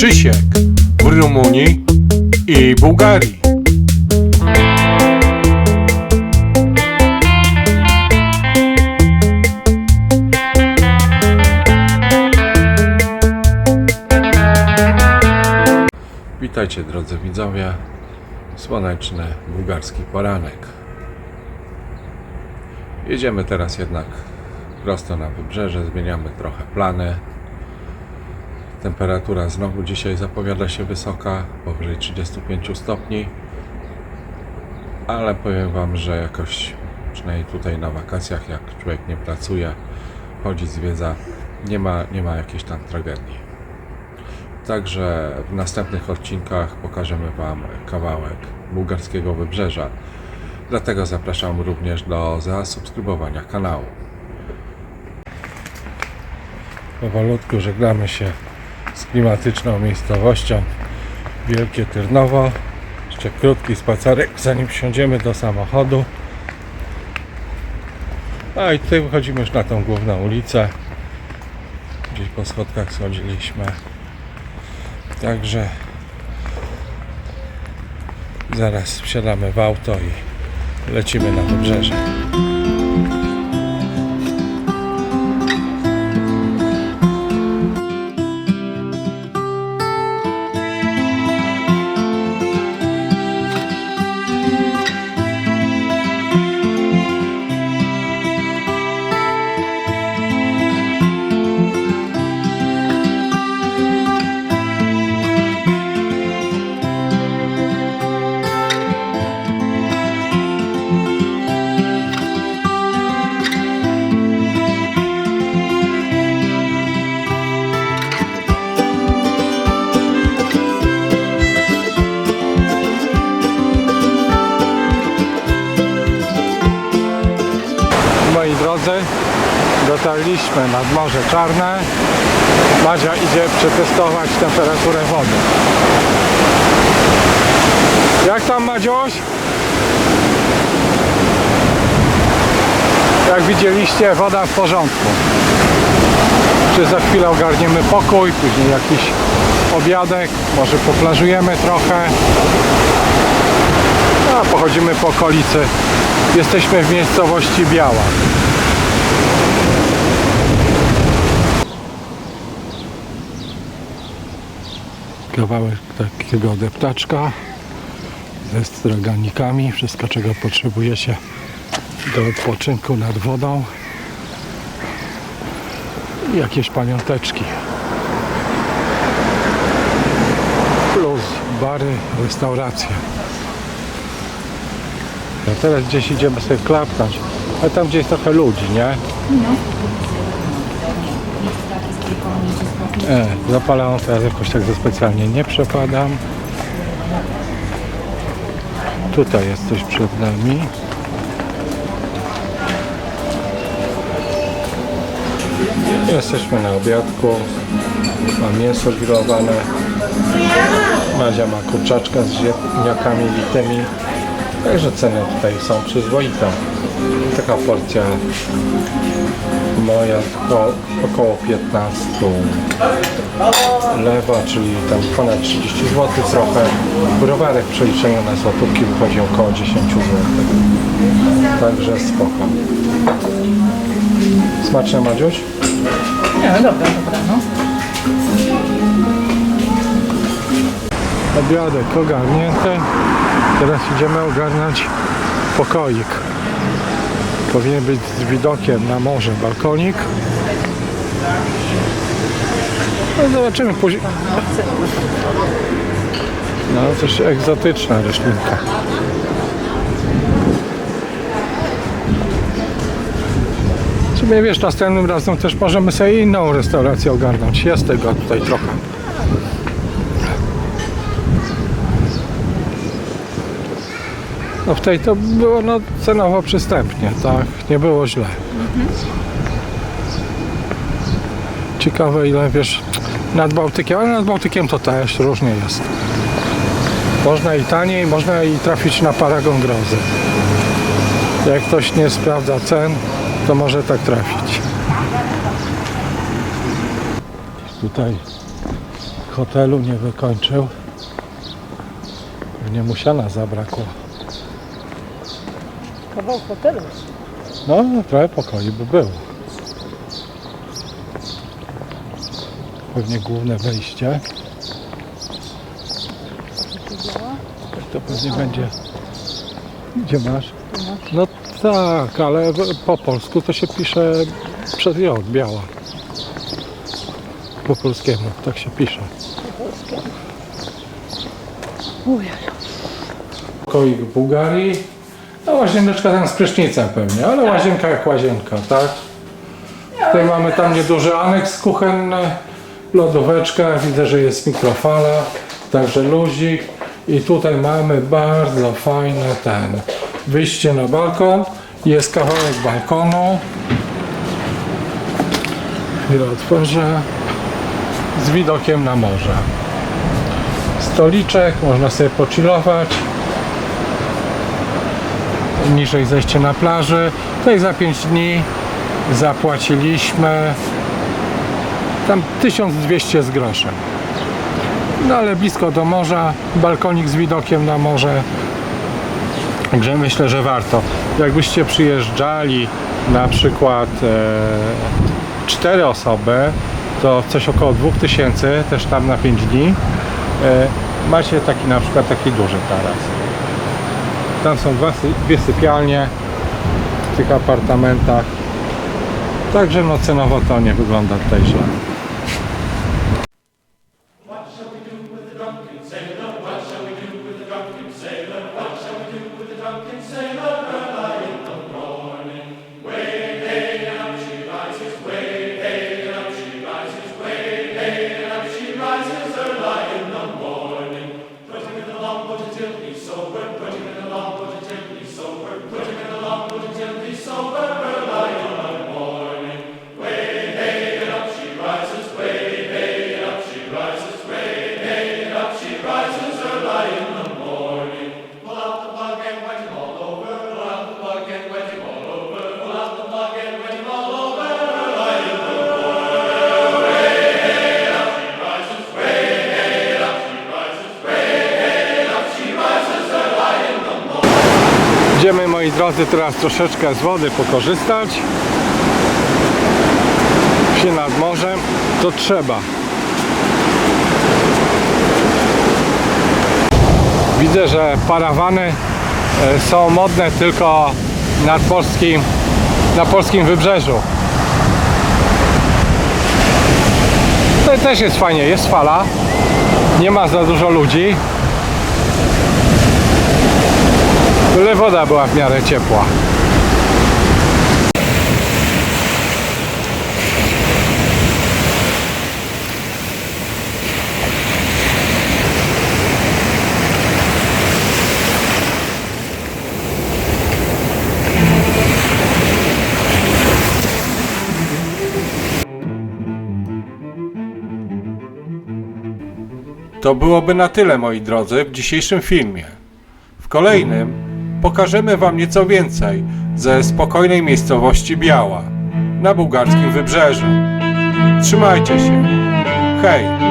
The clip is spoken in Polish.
Krzysiek w Rumunii i Bułgarii. Witajcie drodzy widzowie. Słoneczny bułgarski poranek. Jedziemy teraz jednak prosto na wybrzeże, zmieniamy trochę plany. Temperatura znowu dzisiaj zapowiada się wysoka, powyżej 35 stopni. Ale powiem Wam, że jakoś, przynajmniej tutaj na wakacjach, jak człowiek nie pracuje, chodzi, zwiedza, nie ma, nie ma jakiejś tam tragedii. Także w następnych odcinkach pokażemy Wam kawałek bułgarskiego wybrzeża. Dlatego zapraszam również do zasubskrybowania kanału. Powolutku żegnamy się z klimatyczną miejscowością Wielkie Tyrnowo. Jeszcze krótki spacerek, zanim wsiądziemy do samochodu. A i tutaj wychodzimy już na tą główną ulicę. Gdzieś po schodkach schodziliśmy. Także zaraz wsiadamy w auto i lecimy na wybrzeże. Dotarliśmy nad Morze Czarne. Madzia idzie przetestować temperaturę wody. Jak tam Madziuś? Jak widzieliście, woda w porządku. Czy za chwilę ogarniemy pokój, później jakiś obiadek, może poplażujemy trochę. A pochodzimy po okolicy. Jesteśmy w miejscowości Biała. Kawałek takiego deptaczka ze straganikami. Wszystko czego potrzebujecie do odpoczynku nad wodą. I jakieś pamiąteczki. Plus bary, restauracje. A teraz gdzieś idziemy sobie klapnąć. Ale tam gdzie jest trochę ludzi, nie? E, zapalaną teraz jakoś tak za specjalnie nie przepadam. Tutaj jest coś przed nami. Jesteśmy na obiadku. Mam mięso grillowane. Madzia ma kurczaczka z ziemniakami litymi. Także ceny tutaj są przyzwoite. Taka porcja moja to około 15 lewa, czyli tam ponad 30 zł trochę. Browarek w przeliczeniu na złotówki wychodzi około 10 zł. Także spoko. Smaczne Madziuś? Nie, dobra, dobra, no. Obiadek ogarnięty. Teraz idziemy ogarnąć pokoik. Powinien być z widokiem na morze balkonik. No zobaczymy później. No coś egzotyczna roślinka. W sumie wiesz, następnym razem też możemy sobie inną restaurację ogarnąć. Jest tego tutaj trochę. No w tej to było no, cenowo przystępnie, tak, nie było źle. Ciekawe ile wiesz, nad Bałtykiem, ale nad Bałtykiem to też różnie jest. Można i taniej, można i trafić na paragon grozy. Jak ktoś nie sprawdza cen, to może tak trafić. Tutaj hotelu nie wykończył. Pewnie musiana zabrakło. Kawał hotelu. No, trochę pokoi by było. Pewnie główne wejście. To pewnie będzie. Gdzie masz? No tak, ale po polsku to się pisze przez J, biała. Po polskiemu, tak się pisze. Ujej. Pokoik w Bułgarii. No łazieneczka tam z prysznicem pewnie, ale łazienka jak łazienka, tak? Tutaj mamy tam nieduży aneks kuchenny, lodóweczka, widzę, że jest mikrofala, także luzik. I tutaj mamy bardzo fajne ten wyjście na balkon. Jest kawałek balkonu. Chwilę otworzę. Z widokiem na morze. Stoliczek, można sobie pochillować niżej zejście na plaży. Tutaj za 5 dni zapłaciliśmy tam 1200 z groszem. No ale blisko do morza, balkonik z widokiem na morze. Także myślę, że warto. Jakbyście przyjeżdżali na przykład e, 4 osoby, to coś około 2000, też tam na 5 dni. E, macie taki na przykład taki duży taras. Tam są dwie sypialnie w tych apartamentach. Także no cenowo to nie wygląda tutaj źle. Moi drodzy teraz troszeczkę z wody pokorzystać. Się nad morzem to trzeba. Widzę, że parawany e, są modne tylko nad polskim, na polskim wybrzeżu. Tutaj też jest fajnie, jest fala. Nie ma za dużo ludzi. Byle woda była w miarę ciepła. To byłoby na tyle, moi drodzy, w dzisiejszym filmie. W kolejnym pokażemy Wam nieco więcej ze spokojnej miejscowości Biała na bułgarskim wybrzeżu. Trzymajcie się. Hej!